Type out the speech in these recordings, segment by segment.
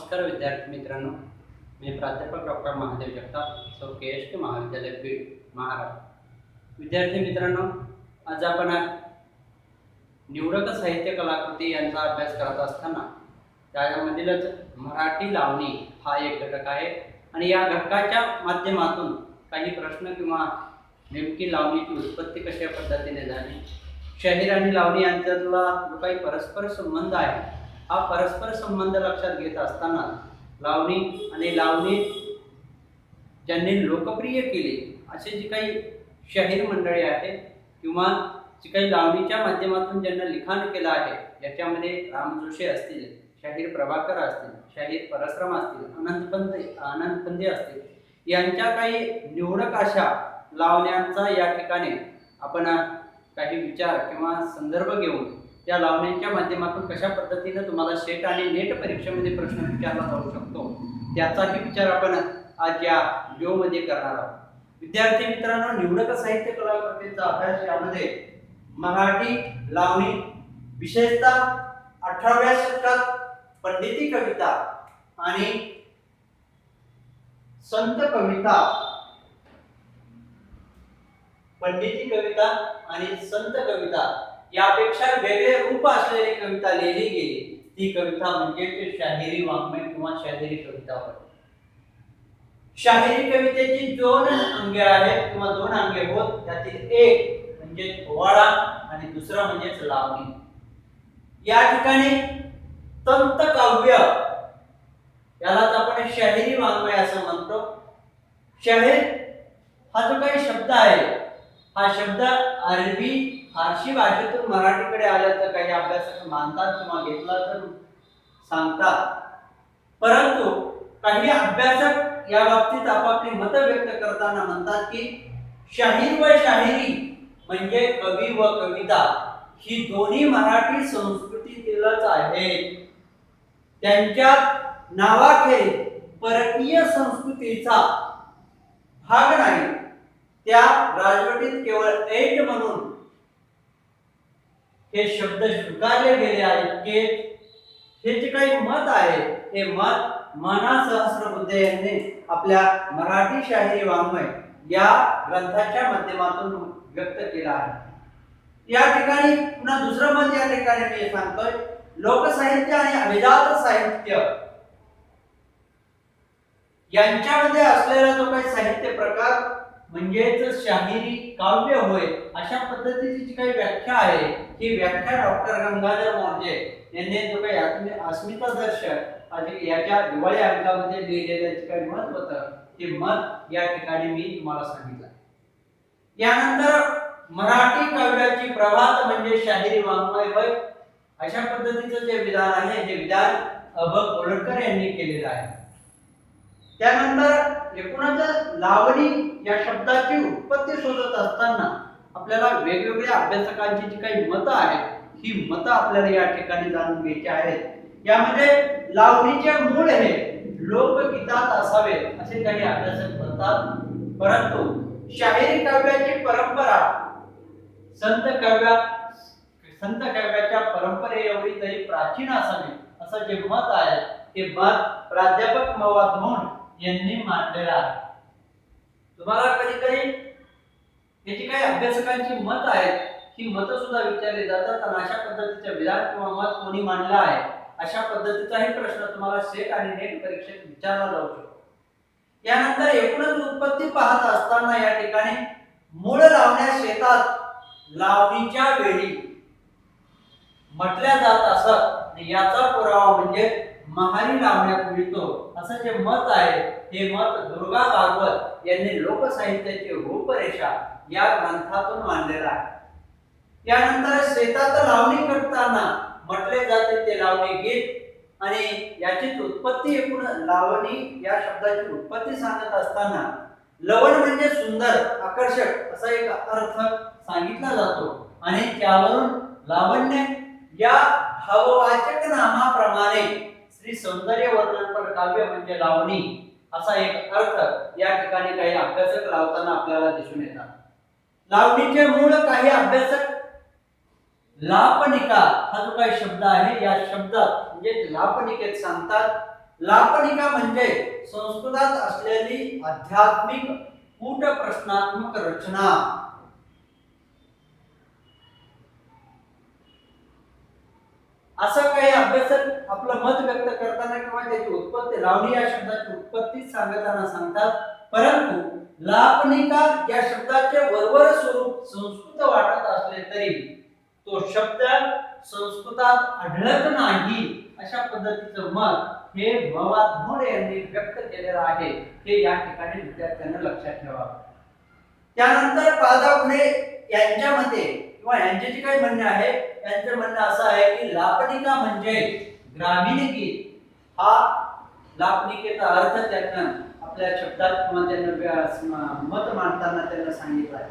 नमस्कार विद्यार्थी मित्रांनो. मी प्राध्यापक डॉक्टर महादेव जगताप सौ के एस टी महाविद्यालय बीड महाराष्ट्र. विद्यार्थी मित्रांनो आज आपण निवडक साहित्य कलाकृती यांचा अभ्यास करत असताना त्यामधीलच मराठी लावणी हा एक घटक आहे. आणि या घटकाच्या माध्यमातून काही प्रश्न किंवा नेमकी लावणीची उत्पत्ती कशा पद्धतीने झाली? शाहीर आणि लावणी यांच्यातला जो काही परस्पर संबंध आहे हा परस्पर संबंध लक्षात घेत असताना लावणी आणि लावणी ज्यांनी लोकप्रिय केली असे जी काही शाहीर मंडळी आहेत किंवा जी काही लावणीच्या माध्यमातून ज्यांना लिखाण केलं आहे याच्यामध्ये राम जोशी असतील शाहीर प्रभाकर असतील शाहीर परसराम असतील अनंत पंत असतील यांच्या काही निवडक अशा लावण्यांचा या ठिकाणी आपण काही विचार किंवा संदर्भ घेऊन त्या लावण्यांच्या माध्यमातून कशा पद्धतीनं तुम्हाला सेट आणि नेट परीक्षेमध्ये प्रश्न विचारला जाऊ शकतो त्याचाही विचार आपण आज या व्हिडिओमध्ये करणार आहोत. विद्यार्थी मित्रांनो निवडक साहित्य कलाकृतीचा अभ्यास यामध्ये मराठी लावणी विशेषतः अठराव्या शतकात पंडिती कविता आणि संत कविता पंडिती कविता आणि संत कविता यापेक्षा वेगळे रूप असलेली कविता लिहिली गेली. ती कविता म्हणजे शाहिरी वाङ्मय किंवा शाहिरी कविता होय. शाहिरी कवितेची दोन अंगे आहेत किंवा दोन अंगे होत त्यातील एक म्हणजे पोवाडा आणि दुसरा म्हणजेच लावणी. या ठिकाणी तंत काव्य यालाच आपण शाहिरी वाङ्मय असं म्हणतो. शाहीर हा जो काही शब्द आहे हा शब्द अरबी फारशी भाषेतून मराठीकडे आल्याचं काही अभ्यासक मानतात किंवा घेतला तर सांगतात. परंतु काही अभ्यासक या बाबतीत आपापली मतं व्यक्त करताना म्हणतात की शाहीर व शाहिरी म्हणजे कवी व कविता ही दोन्ही मराठी संस्कृतीतीलच आहेत. त्यांच्या नावाखेरीज परकीय संस्कृतीचा भाग नाही. त्या राजवटीत केवळ ऐट म्हणून हे शब्द स्वीकारले गेले आहेत की हे जे काही मत आहे हे मत माना सहस्रबुद्धे यांनी आपल्या मराठी शाहिरी वाङ्मय या ग्रंथाच्या माध्यमातून व्यक्त केला आहे. या ठिकाणी पुन्हा दुसरं मत या ठिकाणी मी सांगतोय. लोकसाहित्य आणि अभिजात साहित्य यांच्यामध्ये असलेला जो काही साहित्य प्रकार म्हणजेच शाहिरी काव्य होय अशा पद्धतीची जी काही व्याख्या आहे ही व्याख्या डॉक्टर गंगाधर मोर्जे यांनी जो काही अस्मिता दर्शक याच्या दिवाळी अंकामध्ये लिहिलेलं जे काही मत होतं ते मत या ठिकाणी मी तुम्हाला सांगितलं. यानंतर मराठी काव्याची प्रभात म्हणजे शाहिरी वाङ्मय होय अशा पद्धतीचं जे विधान आहे हे विधान अभ कोलटकर यांनी केलेलं आहे. त्यानंतर एकूणच लावणी या शब्दाची उत्पत्ती शोधत असताना आपल्याला वेगवेगळ्या अभ्यासकांची जी काही मतं आहेत ही मतं आपल्याला या ठिकाणी जाणून घ्यायची आहेत. यामध्ये लावणीचे मूळ हे लोकगीतात असावे असे काही अभ्यासक म्हणतात. परंतु शाहिरी काव्याची परंपरा संत काव्या संत काव्याच्या परंपरे एवढी तरी प्राचीन असावी असं जे मत आहे ते मत प्राध्यापक मवाद म्हणून यांनी मांडलेलं आहे. तुम्हाला कधी कधी याची काही अभ्यासकांची मत आहेत ही मतं सुद्धा विचारली जातात आणि अशा पद्धतीच्या विधान किंवा मत कोणी मांडलं आहे अशा पद्धतीचाही प्रश्न तुम्हाला सेट आणि नेट परीक्षेत विचारला जाऊ शकतो. यानंतर एकूणच उत्पत्ती पाहत असताना या ठिकाणी मूळ लावण्या शेतात लावणीच्या वेळी म्हटल्या जात असत. याचा पुरावा म्हणजे महारी लावण्यात मिळतो असं जे मत आहे हे मत दुर्गा भागवत यांनी लोकसाहित्याची रूपरेषा या ग्रंथातून मांडलेलं आहे. त्यानंतर शेतात लावणी करताना म्हटले जाते ते लावणी गीत आणि याची उत्पत्ती एकूण लावणी या शब्दाची उत्पत्ती सांगत असताना लवण म्हणजे सुंदर आकर्षक असा एक अर्थ सांगितला जातो. आणि त्यावरून लावण्य या भाववाचक नामाप्रमाणे श्री सौंदर्य वर्णनपर काव्य म्हणजे लावणी असा एक अर्थ या ठिकाणी काही अभ्यासक लावताना आपल्याला दिसून येतात. लावणीचे मूळ काही अभ्यासक लापनिका हा जो काही शब्द आहे या शब्दात म्हणजे लापनिकेत सांगतात. लापणिका म्हणजे संस्कृतात असलेली आध्यात्मिक कूट प्रश्नात्मक रचना. असा काही अभ्यासक आपलं मत व्यक्त करताना किंवा त्याची उत्पत्ती लावणी या शब्दाची उत्पत्ती सांगताना सांगतात. परंतु लापणिका या शब्दाचे वरवर स्वरूप संस्कृत वाटत असले तरी तो शब्द संस्कृतात आढळत नाही अशा पद्धतीचं मत हे भवा यांनी व्यक्त केलेलं आहे. हे या ठिकाणी विद्यार्थ्यांना लक्षात ठेवावं त्यानंतर पादापुढे यांच्या मते किंवा यांचे जे काही म्हणणे आहे? यांचं म्हणणं असं आहे की लापणिका म्हणजे ग्रामीण गीत. हा लापणिकेचा अर्थ त्यांना आपल्या शब्दात किंवा त्यांना मत मांडताना त्यांना सांगितलं आहे.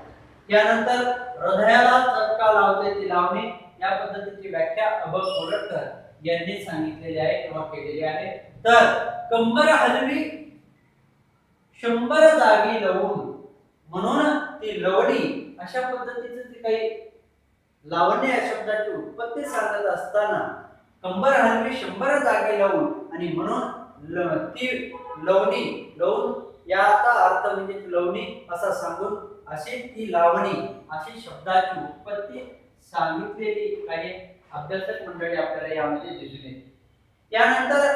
त्यानंतर हृदयाला चटका लावते ती लावणी. या पद्धतीची व्याख्या अभय कोरटकर यांनी सांगितलेली आहे किंवा केलेली आहे. तर कंबर हलवी शंभर जागी लवून. म्हणून ती लवडी अशा पद्धतीचं ती काही लावण्य या शब्दाची उत्पत्ती सांगत असताना कंबर हलवी शंभर जागी लावून आणि म्हणून ती लवणी लवून याचा अर्थ म्हणजे लवणी असा सांगून अशी ती लावणी अशी शब्दाची उत्पत्ती सांगितलेली काही अभ्यासक मंडळी आपल्याला यामध्ये दिसून येते त्यानंतर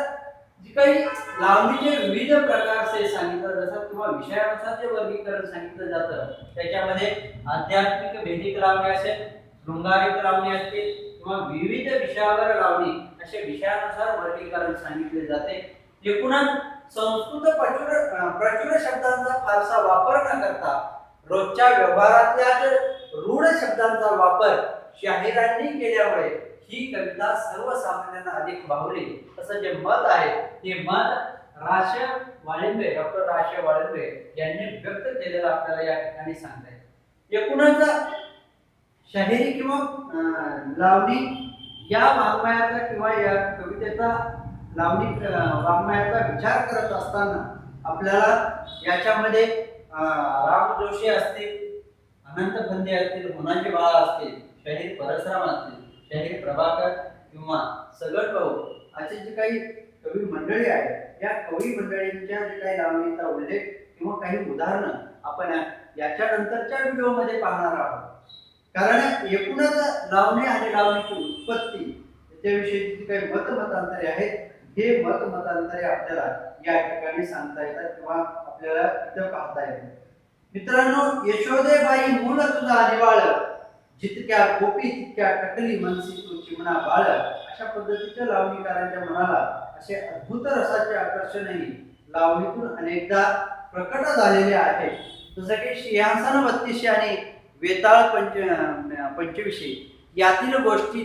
जी काही लावणीचे विविध प्रकारचे सांगितलं जातात किंवा विषयानुसार जे वर्गीकरण सांगितलं जातं त्याच्यामध्ये आध्यात्मिक भेदिक लावणी असेल शृंगारिक लावणी असते किंवा विविध विषयावर लावणी असे विषयानुसार वर्गीकरण सांगितले जाते. एकूणच संस्कृत प्रचुर प्रचुर शब्दांचा फारसा वापर न करता रोजच्या व्यवहारातल्या रूढ शब्दांचा वापर शाहिरांनी केल्यामुळे ही कविता सर्वसामान्यांना अधिक भावली. असं जे मत आहे ते मत राश वाळिंबे डॉक्टर राश वाळिंबे यांनी व्यक्त केलेलं आपल्याला या ठिकाणी सांगता येईल. एकूणच शाहिरी किंवा लावणी या वाङ्मयाचा किंवा या कवितेचा लावणी वाङ्मयाचा विचार करत असताना आपल्याला याच्यामध्ये राम जोशी असतील अनंत फंदे असतील होनाजी बाळा असतील शाहीर परशुराम असतील शाहीर प्रभाकर किंवा सगळ भाऊ असे जे काही कवी मंडळी आहेत या कवी मंडळींच्या जे काही लावणीचा उल्लेख किंवा काही उदाहरणं आपण याच्या नंतरच्या व्हिडिओमध्ये पाहणार आहोत. कारण एकूणच लावणी आणि लावणीची उत्पत्ती याच्याविषयी जी काही मतमतांतरे आहेत हे मतमतांतरे आपल्याला या ठिकाणी सांगता येतात किंवा आपल्याला इथं पाहता येतात. मित्रांनो यशोदेबाई मूल तुझा अनिवाळ जितक्या गोपी तितक्या टकली मनसी तू चिमणा बाळ. अशा पद्धतीच्या लावणीकारांच्या मनाला असे अद्भुत रसाचे आकर्षणही लावणीतून अनेकदा प्रकट झालेले आहे. जसं की सिंहासन बत्तीशी आणि वेताळ पंच पंचविशी यातील गोष्टी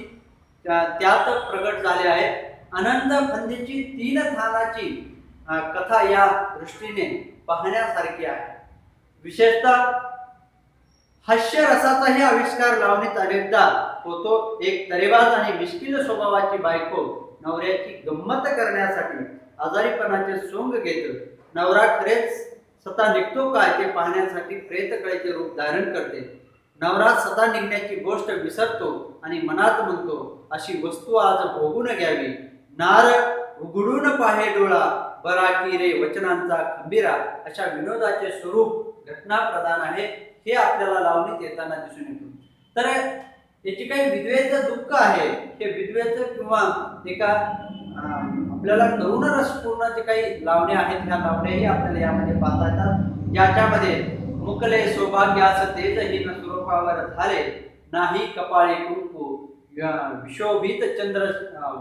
त्यात प्रकट झाल्या आहेत. अनंत फंदीची तीन थानाची कथा या दृष्टीने पाहण्यासारखी आहे. विशेषतः हास्यरसाचाही हे आविष्कार लावणीत अनेकदा होतो. एक तरेबाज आणि मिश्किल स्वभावाची बायको नवऱ्याची गंमत करण्यासाठी आजारीपणाचे सोंग घेतो नवरा खरेच स्वतः निघतो काय ते पाहण्यासाठी प्रेतकळेचे रूप धारण करते. नवरा सदा निघण्याची गोष्ट विसरतो आणि मनात म्हणतो अशी वस्तू आज भोगून घ्यावी. नार उघडून पाहे डोळा. बरा की रे वचनांचा खंबीरा. अशा विनोदाचे स्वरूप घटना प्रधान आहे. हे आपल्याला लावणीत येताना दिसून येतो. तर याची काही विधवेचं दुःख आहे. हे विधवेचं किंवा एका आपल्याला करुण रसपूर्ण जे काही लावणे आहेत. ह्या लावण्याही आपल्याला यामध्ये पाहता येतात. ज्याच्यामध्ये मुकले सौभाग्यास नसतो मुखावर झाले नाही कपाळे कुंकू विशोभित चंद्र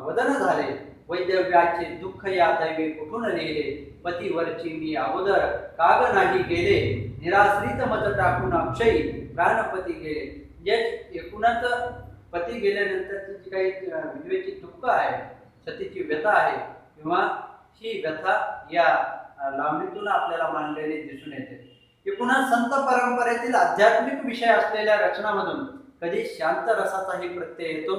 वदन झाले. वैद्यव्याचे दुःख या दैवे कुठून लिहिले? पतीवरची मी अगोदर काग नाही गेले निराश्रित मत टाकून अक्षयी प्राणपती गेले म्हणजे एकूणच पती गेल्यानंतरची जी काही विधवेची दुःख आहे. सतीची व्यथा आहे. किंवा ही व्यथा या अं, लावणीतून आपल्याला मांडलेली दिसून येते. एकूणच संत परंपरेतील आध्यात्मिक विषय असलेल्या रचनामधून कधी शांत रसाचाही प्रत्यय येतो.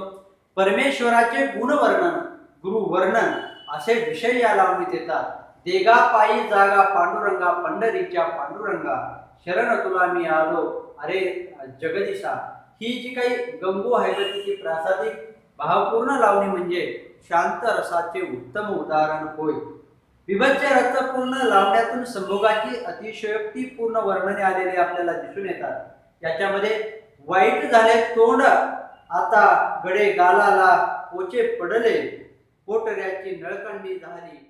परमेश्वराचे गुणवर्णन गुरुवर्णन असे विषय या लावणीत येतात. देगा पायी जागा पांडुरंगा पंढरीच्या पांडुरंगा शरण तुला मी आलो. अरे जगदीशा ही जी काही गंगू हैबतीची प्रासादिक भावपूर्ण लावणी म्हणजे शांत रसाचे उत्तम उदाहरण होय. बिभत्स रक्तपूर्ण लावण्यातून संभोगाची अतिशयोक्तीपूर्ण वर्णने आलेली आपल्याला दिसून येतात. याच्यामध्ये वाईट झाले तोंड आता गडे गालाला पोचे पडले पोटऱ्याची नळकंडी झाली